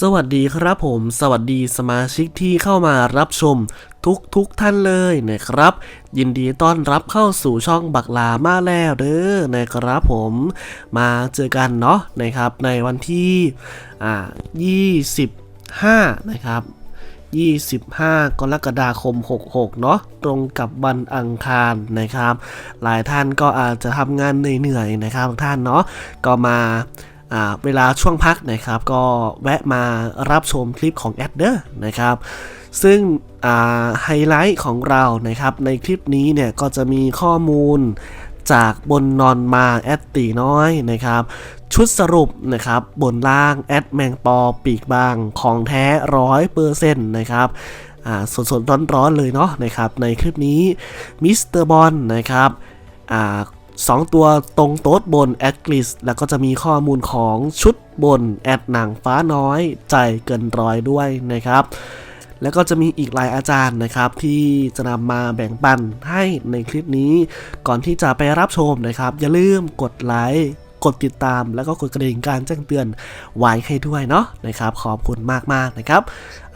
สวัสดีครับผม สวัสดีสมาชิกที่เข้ามารับชมทุกทุกท่านเลยนะครับ ยินดีต้อนรับเข้าสู่ช่องบักลามาแล้วเด้อนะครับผมมาเจอกันเนาะนะครับในวันที่อ่า25 นะครับ 25 กรกฎาคม 66 เนาะตรงกับวันอังคารนะครับ หลายท่านก็อาจจะทำงานเหนื่อยๆนะครับทุกท่านเนาะก็มา เวลาช่วงพักนะครับก็แวะมารับชมคลิปของแอดเดอร์นะครับ ซึ่งไฮไลท์ของเรานะครับในคลิปนี้เนี่ยก็จะมีข้อมูลจากบนนอนมาแอดตีน้อยนะครับ ชุดสรุปนะครับบนล่างแอดแมงปอปีกบางของแท้ร้อยเปอร์เซ็นต์นะครับอ่าสดๆร้อนๆเลยเนาะนะครับในคลิปนี้มิสเตอร์บอลนะครับ อ่าสองตัวตรงโต๊ดบนแอดกลิสแล้วก็จะมีข้อมูลของชุดบนแอดหนังฟ้าน้อยใจเกินร้อยด้วยนะครับ แล้วก็จะมีอีกหลายอาจารย์นะครับ ที่จะนำมาแบ่งปันให้ในคลิปนี้ ก่อนที่จะไปรับชมนะครับ อย่าลืมกดไลค์กดติดตามแล้วก็กดกระดิ่งการแจ้งเตือนไว้ให้ด้วยเนาะนะครับ ขอบคุณมากๆนะครับ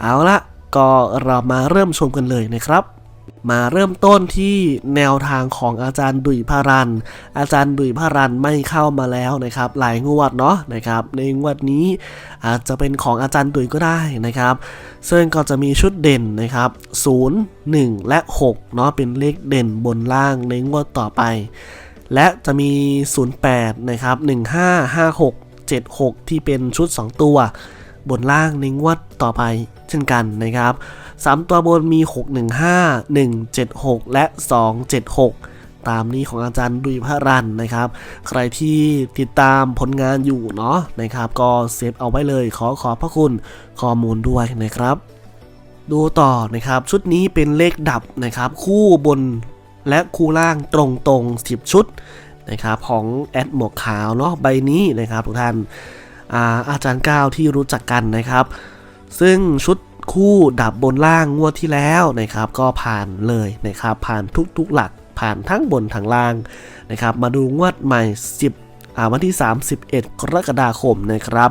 เอาละก็เรามาเริ่มชมกันเลยนะครับ มาเริ่มต้นที่แนวทางของอาจารย์ดุยพารัน อาจารย์ดุยพารันไม่เข้ามาแล้วนะครับ หลายงวดเนาะนะครับ ในงวดนี้อาจจะเป็นของอาจารย์ดุยก็ได้นะครับ ซึ่งก็จะมีชุดเด่นนะครับ0 1 และ6เนาะเป็นเลขเด่นบนล่างในงวดต่อไป และจะมี 08 นะครับ 1556 76 ที่เป็นชุด 2 ตัว บนล่างในงวดต่อไปเช่นกันนะครับ 3 ตัวบนมี 615 176 และ 276 ตามนี้ของอาจารย์ดุยพระรันนะครับ ใครที่ติดตามผลงานอยู่เนาะนะครับ ก็เซฟเอาไว้เลยขอขอบพระคุณข้อมูลด้วยนะครับ ดูต่อนะครับชุดนี้เป็นเลขดับนะครับ คู่บนและคู่ล่างตรงๆ10 ชุดนะครับของแอดหมวกขาวเนาะใบนี้นะครับทุกท่าน อาอาจารย์ก้าวที่รู้จักกันนะครับ ซึ่งชุดคู่ดับบนล่างงวดที่แล้วนะครับ ก็ผ่านเลยนะครับ ผ่านทุกๆหลักผ่านทั้งบนทั้งล่างนะครับ มาดูงวดใหม่ 10วันที่ 31 กรกฎาคมนะครับ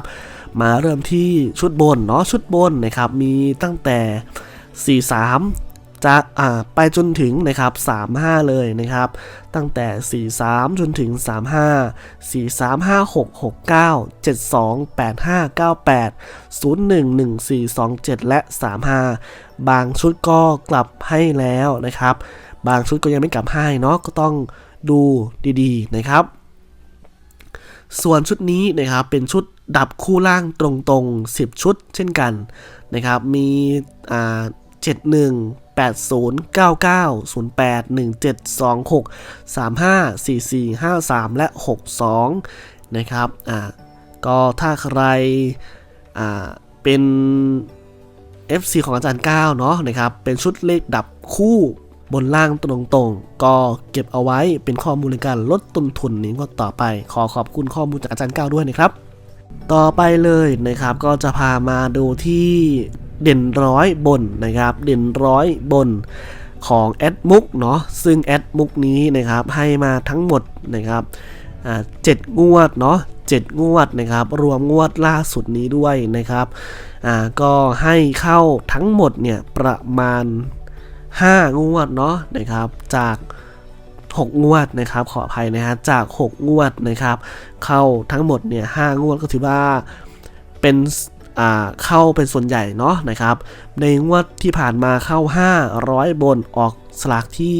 มาเริ่มที่ชุดบนเนาะชุดบนนะครับ มีตั้งแต่ 43 จะอ่าไปจนถึงนะครับ 35 เลยนะครับ ตั้งแต่ 43 จนถึง 35 43 56 69 72 85 98 01 1427 และ 35 บางชุดก็กลับให้แล้วนะครับ บางชุดก็ยังไม่กลับให้เนาะก็ต้องดูดีๆนะครับ ส่วนชุดนี้นะครับเป็นชุดดับคู่ล่างตรงๆ 10 ชุดเช่นกันนะครับ มีอ่า 71 80 99 08 17 26 35 44 53 และ 62 นะครับ อ่า ก็ถ้าใคร อ่า เป็น FC ของอาจารย์ก้าเนาะนะครับ เป็นชุดเลขดับคู่บนล่างตรงๆ ก็เก็บเอาไว้เป็นข้อมูลในการลดต้นทุนนี้ก็ต่อไป ขอขอบคุณข้อมูลจากอาจารย์ก้าด้วยนะครับ ต่อไปเลยนะครับก็จะพามาดูที่ เด่นร้อยบนนะครับ เด่นร้อยบนของแอดมุกเนาะซึ่งแอดมุกนี้นะครับให้มาทั้งหมดนะครับเจ็ดงวดเนาะเจ็ดงวดนะครับ รวมงวดล่าสุดนี้ด้วยนะครับก็ให้เข้าทั้งหมดเนี่ยประมาณ 5 งวดเนาะนะครับจาก 6 งวดนะครับขออภัยนะฮะจาก 6 งวดนะครับ เข้าทั้งหมดเนี่ย5งวดก็ถือว่าเป็น เข้าเป็นส่วนใหญ่เนาะนะครับ ในงวดที่ผ่านมาเข้า 500 บนออกสลากที่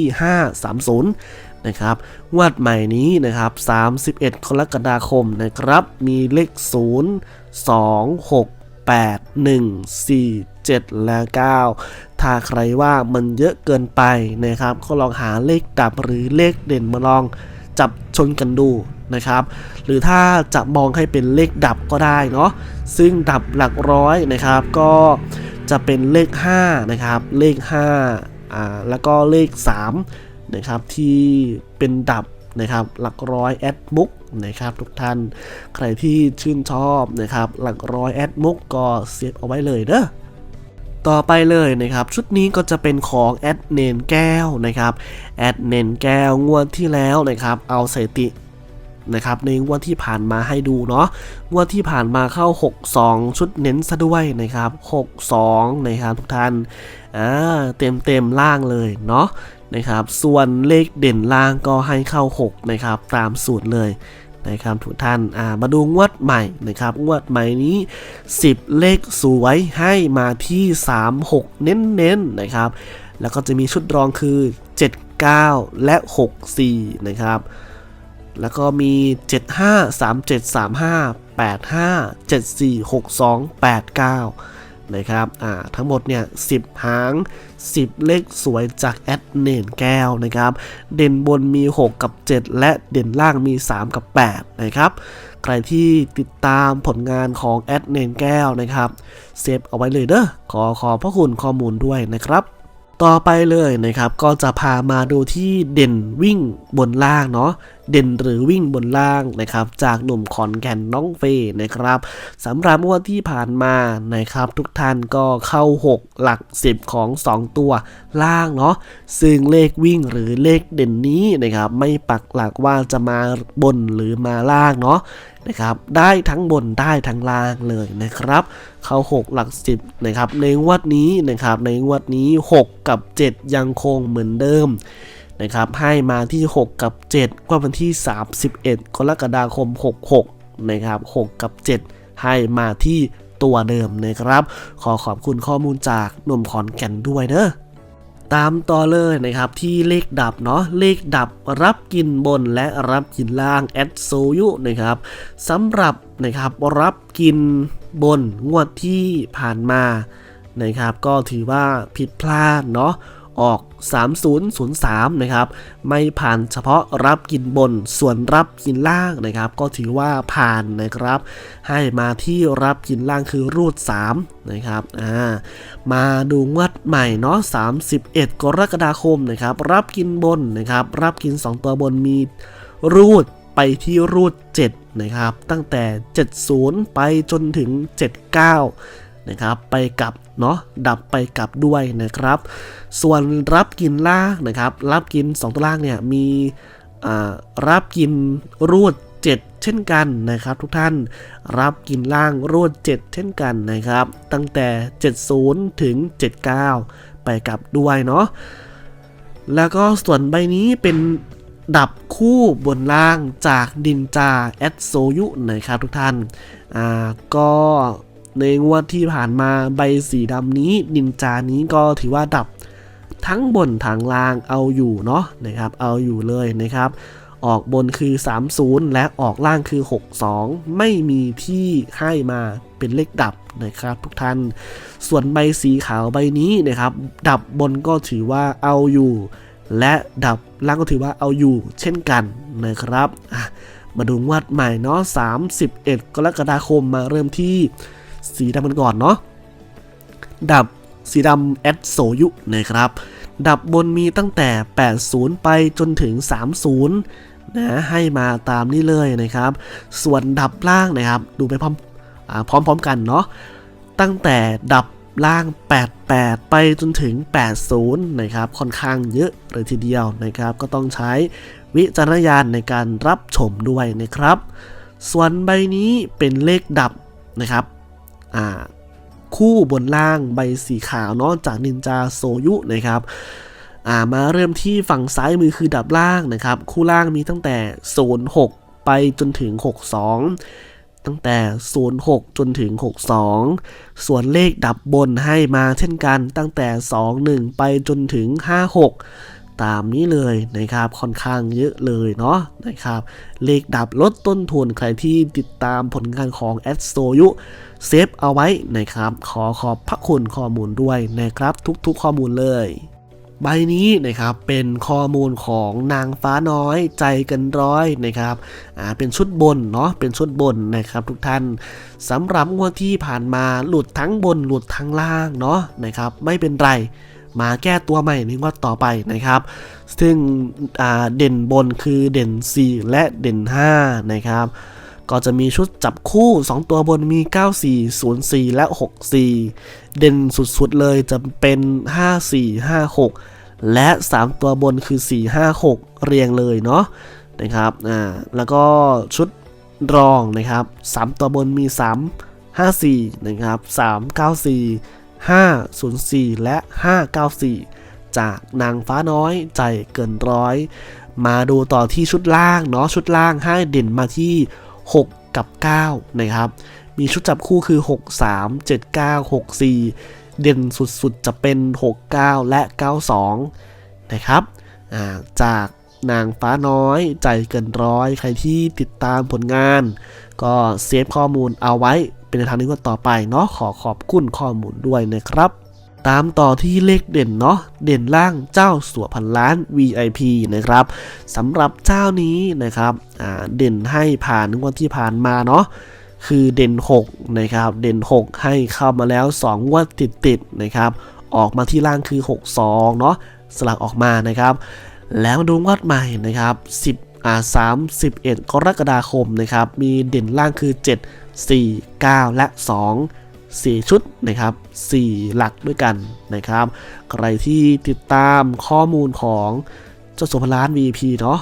530 นะครับ งวดใหม่นี้นะครับ 31 กรกฎาคมนะครับ มีเลข 0 2 6 8 1 4 7 และ 9 ถ้าใครว่ามันเยอะเกินไปนะครับ ก็ลองหาเลขดับหรือเลขเด่นมาลอง จับชนกันดูนะครับ หรือถ้าจะมองให้เป็นเลขดับก็ได้เนาะซึ่งดับหลักร้อยนะครับ ก็จะเป็นเลข5นะครับเลข5อ่าแล้วก็เลข3นะครับที่เป็นดับนะครับหลักร้อยแอดมุกนะครับทุกท่านใครที่ชื่นชอบนะครับหลักร้อยแอดมุกก็เซฟเอาไว้เลยเด้อ ต่อไปเลยนะครับ ชุดนี้ก็จะเป็นของแอดเนนแก้วนะครับแอดเนนแก้วงวดที่แล้วนะครับ เอาสถิตินะครับในงวดที่ผ่านมาให้ดูเนาะงวดที่ผ่านมาเข้า 62 ชุดเน้นซะด้วยนะครับ 62 นะครับทุกท่านอ่าเต็มเต็มล่างเลยเนาะนะครับ ส่วนเลขเด่นล่างก็ให้เข้า 6 นะครับ ตามสูตรเลย นะครับทุกท่านอ่ามาดูงวดใหม่นะครับงวดใหม่นี้ 10 เลขสวยให้มาที่ 3 6 เน้นๆนะครับ แล้วก็จะมีชุดรองคือ 7 9 และ 6 4 นะครับแล้วก็มี 75 37 35 85 74 62 89 นะครับ อ่า ทั้งหมดเนี่ย 10 หาง 10 เลขสวยจากแอดเนนแก้วนะครับ เด่นบนมี 6 กับ 7 และเด่นล่างมี 3 กับ 8 นะครับ ใครที่ติดตามผลงานของแอดเนนแก้วนะครับเซฟเอาไว้เลยเด้อขอขอบพระคุณข้อมูลด้วยนะครับต่อไปเลยนะครับก็จะพามาดูที่เด่นวิ่งบนล่างเนาะ เด่นหรือวิ่งบนล่างนะครับจากหนุ่มขอนแก่นน้องเฟยนะครับสำหรับงวดที่ผ่านมานะครับ ทุกท่านก็เข้า 6 หลัก 10 ของ 2 ตัวล่างเนาะซึ่งเลขวิ่งหรือเลขเด่นนี้นะครับไม่ปักหลักว่าจะมาบนหรือมาล่างเนาะนะครับได้ทั้งบนได้ทั้งล่างเลยนะครับ เข้า 6 หลัก 10นะครับในงวดนี้นะครับในงวดนี้ 6 กับ 7 ยังคงเหมือนเดิม นะครับให้มาที่ 6 กับ 7 ก็วันที่ 31 กรกฎาคม 66 นะครับ 6 กับ 7 ให้มาที่ตัวเดิมนะครับ ขอขอบคุณข้อมูลจากหนุ่มขอนแก่นด้วยเนอะตามต่อเลยนะครับที่เลขดับเนาะเลขดับรับกินบนและรับกินล่างแอดโซยุนะครับสำหรับนะครับรับกินบนงวดที่ผ่านมานะครับก็ถือว่าผิดพลาดเนาะ ออก 3003 นะครับ ไม่ผ่านเฉพาะรับกินบน ส่วนรับกินล่างนะครับ ก็ถือว่าผ่านนะครับ ให้มาที่รับกินล่างคือรูด 3 นะครับ อ่า มาดูงวดใหม่เนาะ 31 กรกฎาคมนะครับ รับกินบนนะครับ รับกิน 2 ตัวบนมีรูดไปที่รูด 7 นะครับ ตั้งแต่ 70 ไปจนถึง 79 นะครับ ไปกับ เนาะดับไปกับด้วยนะครับ ส่วนรับกินล่างนะครับ รับกิน 2 ตัวล่างเนี่ยมีรับกินรูด 7 เช่นกันนะครับ ทุกท่านรับกินล่างรูด 7 เช่นกันนะครับ ตั้งแต่ 70 ถึง 79 ไปกับด้วยเนาะแล้วก็ส่วนใบนี้เป็นดับคู่บนล่างจากดินจาแอดโซยุนะครับทุกท่าน อ่า ก็ ในงวดที่ผ่านมาใบสีดำนี้ดินจานี้ก็ถือว่าดับทั้งบนทางล่างเอาอยู่เนาะนะครับเอาอยู่เลยนะครับออกบนคือ 30 และออกล่างคือ 62 ไม่มีที่ให้มาเป็นเลขดับนะครับ ทุกท่าน ส่วนใบสีขาวใบนี้นะครับ ดับบนก็ถือว่าเอาอยู่ และดับล่างก็ถือว่าเอาอยู่ เช่นกันนะครับ มาดูงวดใหม่เนาะ31 กรกฎาคมมาเริ่มที่ สีดำกันก่อนเนาะดับสีดำแอดโซยุนะครับ ดับบนมีตั้งแต่ 80 ไปจนถึง 30 นะให้มาตามนี้เลยนะครับ ส่วนดับล่างนะครับ ดูไปพร้อมพร้อมๆกันเนาะตั้งแต่ดับล่าง 88 ไปจนถึง 80 นะครับ ค่อนข้างเยอะเลยทีเดียวนะครับ ก็ต้องใช้วิจารณญาณในการรับชมด้วยนะครับ ส่วนใบนี้เป็นเลขดับนะครับ อ่าคู่บนล่างใบสีขาวเนาะจากนินจาโซยุนะครับอ่ามาเริ่มที่ฝั่งซ้ายมือคือดับล่างนะครับ คู่ล่างมีตั้งแต่06ไปจนถึง 62 ตั้งแต่06จนถึง 62 ส่วนเลขดับบนให้มาเช่นกันตั้งแต่ 21 ไปจนถึง 56 ตามนี้เลยนะครับ ค่อนข้างเยอะเลยเนาะนะครับเลขดับลดต้นทุนใครที่ติดตามผลงานของแอดโซยุเซฟเอาไว้นะครับ ขอขอบพระคุณข้อมูลด้วยนะครับ ทุกๆข้อมูลเลยใบนี้นะครับเป็นข้อมูลของนางฟ้าน้อยใจกันร้อยนะครับอ่าเป็นชุดบนเนาะเป็นชุดบนนะครับ ทุกท่านสำหรับงวดที่ผ่านมาหลุดทั้งบนหลุดทั้งล่างเนาะนะครับ ไม่เป็นไร มาแก้ตัวใหม่ในงวดต่อไปนะครับ ซึ่งเด่นบนคือเด่น 4 และเด่น 5 นะครับ ก็จะมีชุดจับคู่ 2 ตัวบนมี 94 04 และ 64 เด่นสุดๆเลยจะเป็น 54 56 และ 3 ตัวบนคือ 4 5 6 เรียงเลยเนาะนะครับอ่าแล้วก็ชุดรองนะครับ 3 ตัวบนมี 3 54 นะครับ 394 504 และ 594 จากนางฟ้าน้อยใจเกินร้อย มาดูต่อที่ชุดล่างเนาะชุดล่างให้เด่นมาที่ 6 กับ 9 นะครับ มีชุดจับคู่คือ 6 3 7 9 6 4 เด่นสุดๆ จะเป็น 6 9 และ 92 นะครับาจากนางฟ้าน้อยใจเกินร้อย ใครที่ติดตามผลงาน ก็เซฟข้อมูลเอาไว้ เป็นในทางนี้ก็ต่อไปเนาะขอขอบคุณข้อมูลด้วยนะครับ ตามต่อที่เลขเด่นเนาะเด่นล่างเจ้าสัวพันล้าน VIP นะครับสำหรับเจ้านี้นะครับเด่นให้ผ่านงวดที่ผ่านมาเนาะคือเด่น6นะครับเด่น 6 ให้เข้ามาแล้ว2งวดติดๆนะครับ ออกมาที่ล่างคือ 62เนาะสลักออกมานะครับ แล้วมาดูงวดใหม่นะครับ 10อ่า31 กรกฎาคมนะครับ มีเด่นล่างคือ 7 4 9 และ 2 4 ชุดนะครับ 4 หลักด้วยกันนะครับ ใครที่ติดตามข้อมูลของเจ้าสุภล้าน VP เนาะ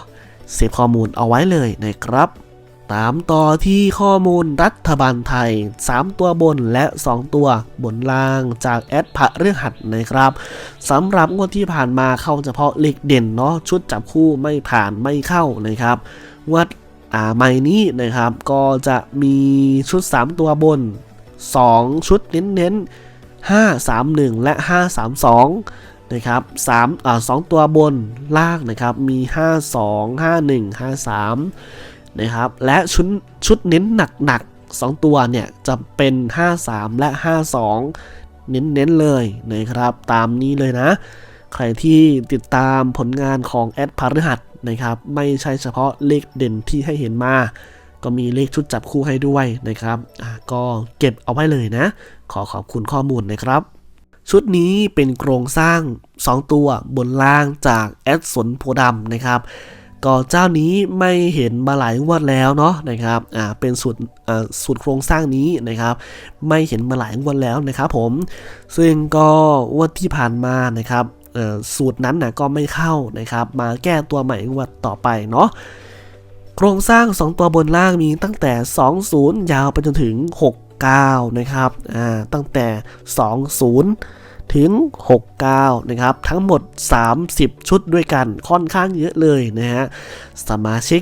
เซฟข้อมูลเอาไว้เลยนะครับ ตามต่อที่ข้อมูลรัฐบาลไทย 3 ตัวบนและ 2 ตัวบนล่างจากแอดพระเรื่องหัดนะครับสำหรับงวดที่ผ่านมาเข้าเฉพาะเลขเด่นเนาะชุดจับคู่ไม่ผ่านไม่เข้านะครับงวด อ่าใหม่นี้นะครับก็จะมีชุด 3 ตัวบน 2 ชุดเน้นๆ 5 3 1 และ 5 3 2 นะครับ3อ่า2ตัวบนล่างนะครับมี 5 2 5 1 5 3 นะครับ และชุดชุดเน้นหนักๆ 2 ตัวเนี่ยจะเป็น 5 3 และ 5 2 เน้นๆเลยนะครับ ตามนี้เลยนะ ใครที่ติดตามผลงานของแอดพฤหัส นะครับ ไม่ใช่เฉพาะเลขเด่นที่ให้เห็นมา ก็มีเลขชุดจับคู่ให้ด้วยนะครับก็เก็บเอาไว้เลยนะ ขอขอบคุณข้อมูลนะครับ ชุดนี้เป็นโครงสร้าง 2 ตัวบนล่างจากแอดสนโพดำนะครับก็เจ้านี้ไม่เห็นมาหลายงวดแล้วเนาะนะครับ อ่า เป็นสูตร อ่า สูตรโครงสร้างนี้นะครับ ไม่เห็นมาหลายงวดแล้วนะครับผม ซึ่งก็งวดที่ผ่านมานะครับ สูตรนั้นนะก็ไม่เข้านะครับ มาแก้ตัวใหม่งวดต่อไปเนาะโครงสร้าง 2 ตัวบนล่างมีตั้งแต่ 20 ยาวไปจนถึง 69 นะครับอ่าตั้งแต่ 20 ถึง 69 นะครับ ทั้งหมด 30 ชุดด้วยกันค่อนข้างเยอะเลยนะฮะสมาชิก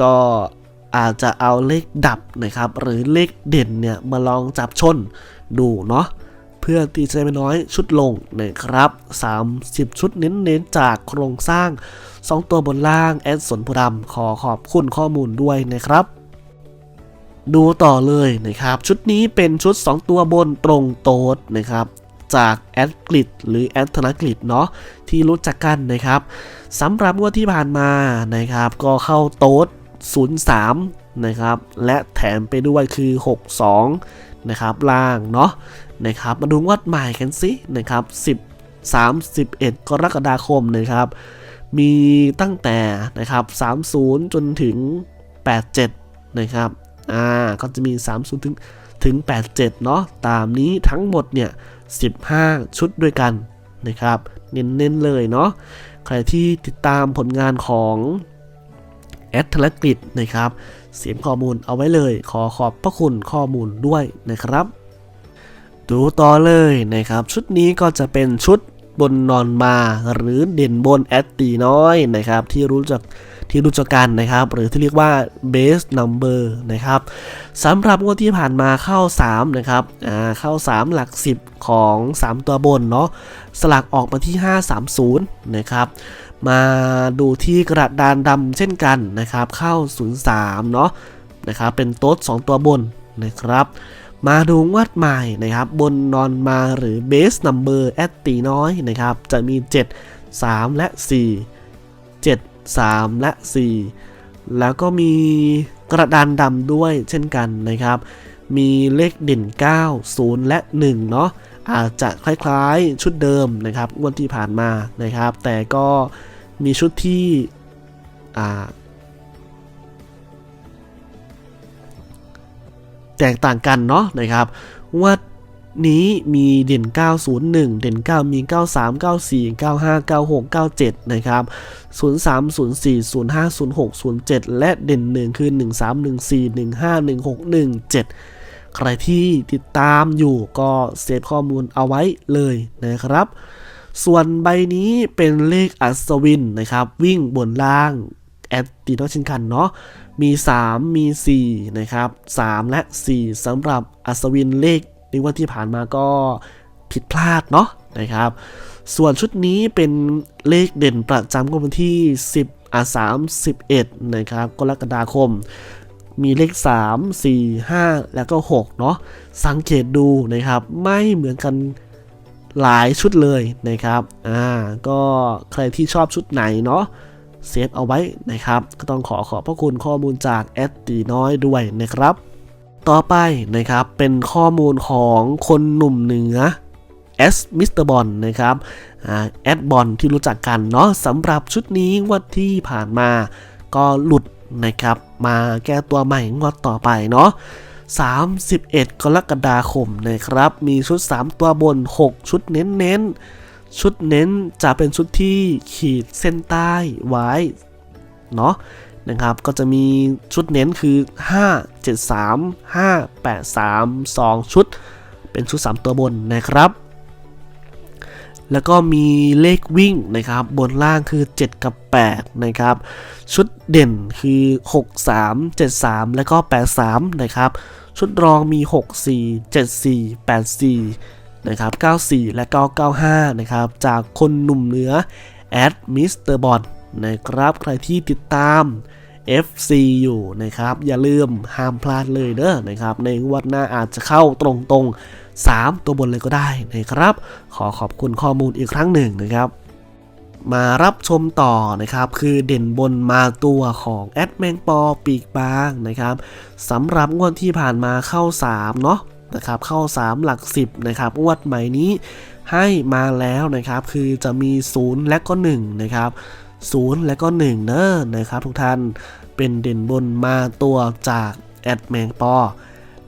ก็อาจจะเอาเลขดับนะครับ หรือเลขเด่นเนี่ยมาลองจับชนดูเนาะ พื่อตีใจไม่น้อยชุดลงนะครับ 30 ชุดเน้นๆจากโครงสร้าง 2 ตัวบนล่าง แอดสนพุดำขอขอบคุณข้อมูลด้วยนะครับ ดูต่อเลยนะครับ ชุดนี้เป็นชุด 2 ตัวบนตรงโต๊ดนะครับจากแอดกริดหรือแอดธนกฤษเนาะที่รู้จักกันนะครับสำหรับงวดที่ผ่านมานะครับ ก็เข้าโต๊ด 03 นะครับ และแถมไปด้วยคือ 62 นะครับล่างเนาะ นะครับ มาดูงวดใหม่กันสินะครับ10 31 กรกฎาคมนะครับ มีตั้งแต่นะครับ30 จนถึง 87 นะครับ อ่า ก็จะมี 30 ถึงถึง 87 เนาะ ตามนี้ทั้งหมดเนี่ย 15 ชุดด้วยกันนะครับ เน้นๆเลยเนาะ ใครที่ติดตามผลงานของแอดธนกฤษนะครับ เสียงข้อมูลเอาไว้เลย ขอขอบพระคุณข้อมูลด้วยนะครับ ดูต่อเลยนะครับ ชุดนี้ก็จะเป็นชุดบนนอนมาหรือเด่นบนแอดตีน้อยนะครับ ที่รู้จักที่รู้จักกันนะครับ หรือที่เรียกว่า base number นะครับสำหรับงวดที่ผ่านมาเข้า 3 นะครับอ่าเข้า 3 หลัก 10 ของ 3 ตัวบนเนาะสลักออกมาที่ 530 นะครับ มาดูที่กระดานดำเช่นกันนะครับ เข้า 03 เนาะนะครับเป็นโต๊ด2ตัวบนนะครับ มาดูงวดใหม่นะครับ บนนอนมาหรือ base number แอดตีน้อยนะครับ จะมี 7 3 และ 4 7 3 และ 4 แล้วก็มีกระดานดำด้วยเช่นกันนะครับ มีเลขเด่น 9 0 และ 1 เนาะอาจจะคล้ายๆชุดเดิมนะครับงวดที่ผ่านมานะครับ แต่ก็มีชุดที่ แตกต่างกันเนาะนะครับ วัดนี้มีเด่น 901 เด่น 9 มี 93 94 95 96 97 นะครับ 03 04 05 06 07 และเด่น 1 คือ 13 14 15 16 17 ใครที่ติดตามอยู่ก็เซฟข้อมูลเอาไว้เลยนะครับ ส่วนใบนี้เป็นเลขอัศวินนะครับ วิ่งบนล่าง แอดตีนอชินคันเนาะ มี 3 มี 4 นะครับ 3 และ 4สำหรับอัศวินเลขในวันที่ผ่านมาก็ผิดพลาดเนาะนะครับ ส่วนชุดนี้เป็นเลขเด่นประจำวดวันที่ 10อ่า31 นะครับกรกฎาคม มีเลข 3 4 5 แล้วก็ 6 เนาะสังเกตดูนะครับ ไม่เหมือนกันหลายชุดเลยนะครับ อ่า ก็ใครที่ชอบชุดไหนเนาะ เซฟเอาไว้นะครับ ก็ต้องขอขอบพระคุณข้อมูลจากแอดตีน้อยด้วยนะครับ ต่อไปนะครับเป็นข้อมูลของคนหนุ่มเหนือแอสมิสเตอร์บอลนะครับแอดบอลที่รู้จักกันเนาะสำหรับชุดนี้งวดที่ผ่านมาก็หลุดนะครับ มาแก้ตัวใหม่งวดต่อไปเนาะ31 กรกฎาคมนะครับ มีชุด 3 ตัวบน 6 ชุดเน้นๆ ชุดเน้นจะเป็นชุดที่ขีดเส้นใต้ไว้เนาะนะครับ ก็จะมีชุดเน้นคือ 5 7 3 5 8 3 2 ชุด เป็นชุด 3 ตัวบนนะครับ แล้วก็มีเลขวิ่งนะครับ บนล่างคือ 7 กับ 8 นะครับ ชุดเด่นคือ 6 3 7 3 แล้วก็ 8 3 นะครับ ชุดรองมี 6 4 7 4 8 4 นะครับ 94 และ 995 นะครับ จากคนหนุ่มเหนือแอดมิสเตอร์บอลนะครับ ใครที่ติดตาม FC อยู่นะครับ อย่าลืมห้ามพลาดเลยเด้อนะครับ ในงวันหน้าอาจจะเข้าตรงๆ 3 ตัวบนเลยก็ได้นะครับ ขอขอบคุณข้อมูลอีกครั้งหนึ่งนะครับมารับชมต่อนะครับ คือเด่นบนมาตัวของแอดแมงปอปีกบางนะครับสำหรับงวดที่ผ่านมาเข้า 3 เนาะ นะครับเข้า 3 หลัก 10นะครับงวดใหม่นี้ให้มาแล้วนะครับคือจะมี 0 และก็1นะครับ0 และก็1เนอะนะครับทุกท่านเป็นเด่นบนมาตัวจากแอดแมงปอ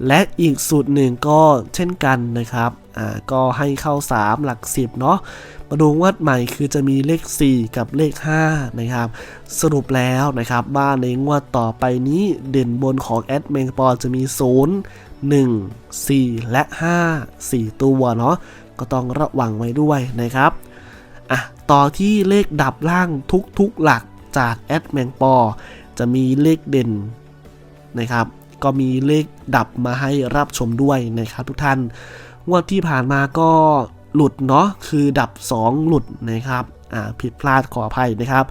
และอีกสูตรหนึ่งก็เช่นกันนะครับอ่าก็ให้เข้า 3 หลัก 10เนาะมาดูวัดใหม่คือจะมีเลข 4 กับเลข 5 นะครับ สรุปแล้วนะครับว่าในงวดต่อไปนี้เด่นบนของแอดแมงปอจะมี 0 1 4 และ 5 4 ตัวเนาะก็ต้องระวังไว้ด้วยนะครับอะต่อที่เลขดับล่างทุกๆหลักจากแอดแมงปอจะมีเลขเด่นนะครับ ก็มีเลขดับมาให้รับชมด้วยนะครับทุกท่านงวดที่ผ่านมาก็หลุดเนาะคือดับ 2 หลุดนะครับอ่าผิดพลาดขออภัยนะครับ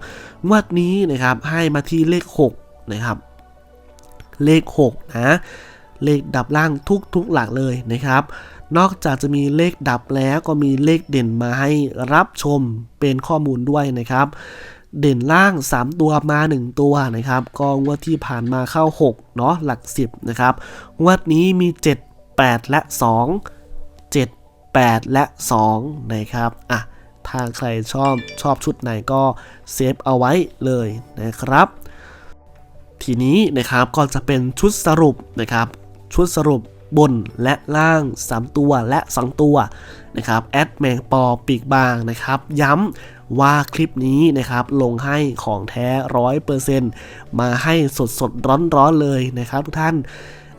งวดนี้นะครับให้มาที่เลข6นะครับเลข6นะ เลขดับล่างทุกๆหลักเลยนะครับ นอกจากจะมีเลขดับแล้วก็มีเลขเด่นมาให้รับชมเป็นข้อมูลด้วยนะครับ เด่นล่าง 3 ตัวมา 1 ตัวนะครับก็งวดที่ผ่านมาเข้า 6 เนาะหลัก 10 นะครับงวดนี้มี 7 8 และ 2 7 8 และ 2 นะครับอะถ้าใครชอบชอบชุดไหนก็เซฟเอาไว้เลยนะครับทีนี้นะครับก็จะเป็นชุดสรุปนะครับ ชุดสรุปบนและล่าง 3 ตัวและ 2 ตัวนะครับแอดแมงปอปีกบางนะครับ ย้ำว่าคลิปนี้นะครับลงให้ของแท้ร้อยเปอร์เซ็นต์มาให้สดสดร้อนร้อนเลยนะครับทุกท่าน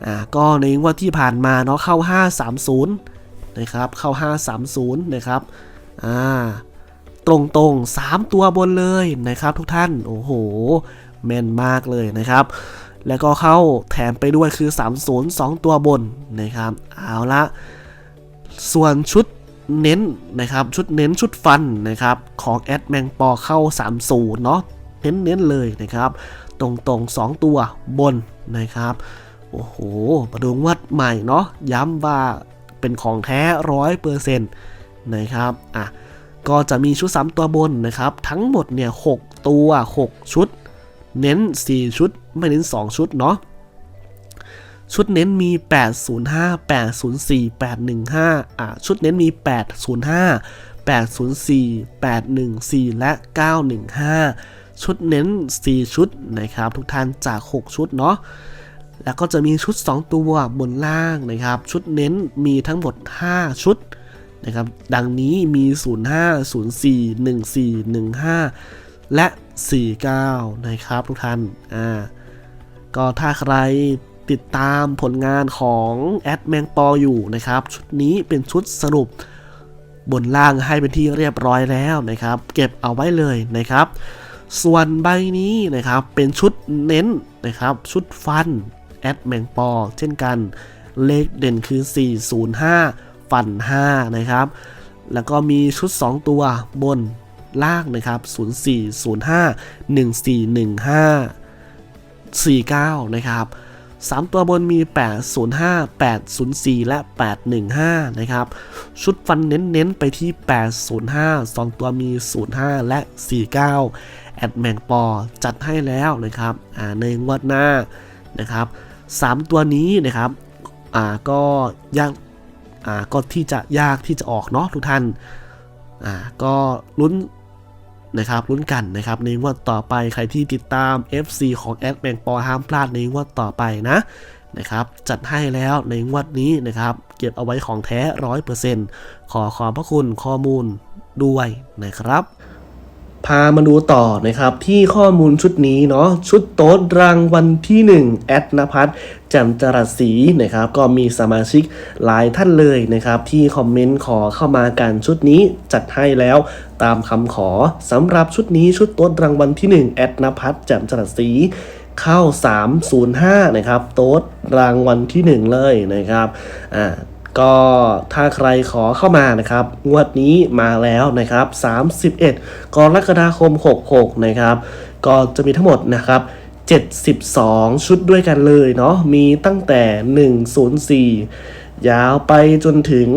อ่าก็ในงวดที่ผ่านมาเนาะเข้า 530นะครับเข้า 530นะครับอ่าตรงตรง3ตัวบนเลยนะครับทุกท่าน โอ้โหแม่นมากเลยนะครับ แล้วก็เข้าแถมไปด้วยคือ 30 2 ตัวบนนะครับ เอาละส่วนชุดเน้นนะครับชุดเน้นชุดฟันนะครับของแอดแมงปอเข้า 30 เนาะเน้นเน้นๆเลยนะครับ ตรงตรง2ตัวบนนะครับ โอ้โหมาดูงวัดใหม่เนาะย้ำว่าเป็นของแท้ร้อยเปอร์เซ็นต์นะครับอะก็จะมีชุด 3 ตัวบนนะครับ ทั้งหมดเนี่ย6ตัว 6 ชุด เน้น 4 ชุด ไม่เน้น 2 ชุดเนาะชุดเน้นมี 805 804 815อ่าชุดเน้นมี 805 804 814 และ 915 ชุดเน้น 4 ชุดนะครับ ทุกท่านจาก 6 ชุดเนาะแล้วก็จะมีชุด 2 ตัวบนล่างนะครับ ชุดเน้นมีทั้งหมด 5 ชุดนะครับ ดังนี้มี 05 04 14 15 และ 49 นะครับทุกท่าน อ่า ก็ถ้าใครติดตามผลงานของแอดแมงปออยู่นะครับ ชุดนี้เป็นชุดสรุปบนล่างให้เป็นที่เรียบร้อยแล้วนะครับ เก็บเอาไว้เลยนะครับ ส่วนใบนี้นะครับเป็นชุดเน้นนะครับ ชุดฟันแอดแมงปอ เช่นกัน เลขเด่นคือ 405 ฟัน 5 นะครับ แล้วก็มีชุด 2 ตัวบนล่างนะครับ 0405 1415 49 นะครับ 3 ตัวบนมี 805 804 และ 815 นะครับ ชุดฟันเน้นๆ ไปที่ 805 2 ตัวมี 05 และ 49 แอดแมงปอจัดให้แล้วนะครับในงวดหน้านะครับ 3 ตัวนี้นะครับก็ยากก็ที่จะยากที่จะออกเนาะทุกท่านก็ลุ้น นะครับลุ้นกันนะครับในงวดต่อไปใครที่ติดตาม FC ของแอดแบงปอห้ามพลาดในงวดต่อไปนะนะครับจัดให้แล้วในงวดนี้นะครับเก็บเอาไว้ของแท้ร้อยเปอร์เซ็นต์ขอขอบพระคุณข้อมูลด้วยนะครับ พามาดูต่อนะครับที่ข้อมูลชุดนี้เนาะชุดโต๊ดรางวัลที่ 1 แอดนภัทรแจ่มจรัสศรีนะครับ ก็มีสมาชิกหลายท่านเลยนะครับ ที่คอมเมนต์ขอเข้ามากันชุดนี้จัดให้แล้วตามคำขอสำหรับชุดนี้ชุดโต๊ดรางวัลที่ 1 แอดนภัทรแจ่มจรัสศรีเข้า 305 นะครับ โต๊ดรางวัลที่ 1 เลยนะครับอ่า ก็ถ้าใครขอเข้ามานะครับ งวดนี้มาแล้วนะครับ 31 กรกฎาคม 66 นะครับ ก็จะมีทั้งหมดนะครับ 72 ชุดด้วยกันเลยเนาะ มีตั้งแต่ 104 ยาวไปจนถึง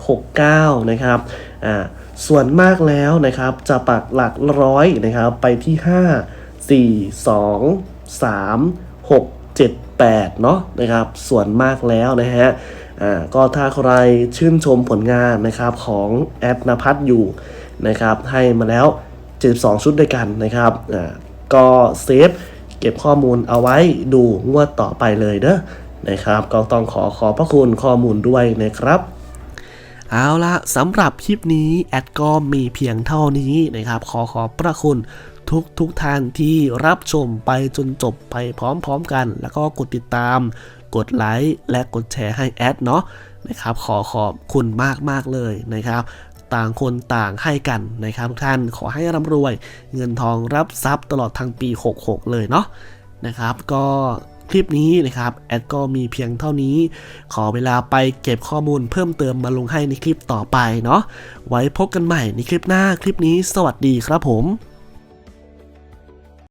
869 นะครับ อ่า ส่วนมากแล้วนะครับ จะปักหลักร้อยนะครับ ไปที่ 5 4 2 3 6 7 8 เนาะนะครับ ส่วนมากแล้วนะฮะ อ่าก็ถ้าใครชื่นชมผลงานนะครับของแอดนภัทรอยู่นะครับให้มาแล้ว 72 ชุดด้วยกันนะครับอ่าก็เซฟเก็บข้อมูลเอาไว้ดูงวดต่อไปเลยเด้อนะครับ ก็ต้องขอขอบพระคุณข้อมูลด้วยนะครับเอาละสำหรับคลิปนี้แอดก็มีเพียงเท่านี้นะครับ ขอขอบพระคุณทุกทุกท่านที่รับชมไปจนจบไปพร้อมๆกัน แล้วก็กดติดตาม กดไลค์และกดแชร์ให้แอดเนาะนะครับขอขอบคุณมากๆเลยนะครับ ต่างคนต่างให้กันนะครับทุกท่านขอให้ร่ำรวยเงินทองรับทรัพย์ตลอดทั้งปี 66 เลยเนาะนะครับก็คลิปนี้นะครับแอดก็มีเพียงเท่านี้ ขอเวลาไปเก็บข้อมูลเพิ่มเติมมาลงให้ในคลิปต่อไปเนาะไว้พบกันใหม่ในคลิปหน้าคลิปนี้ สวัสดีครับผม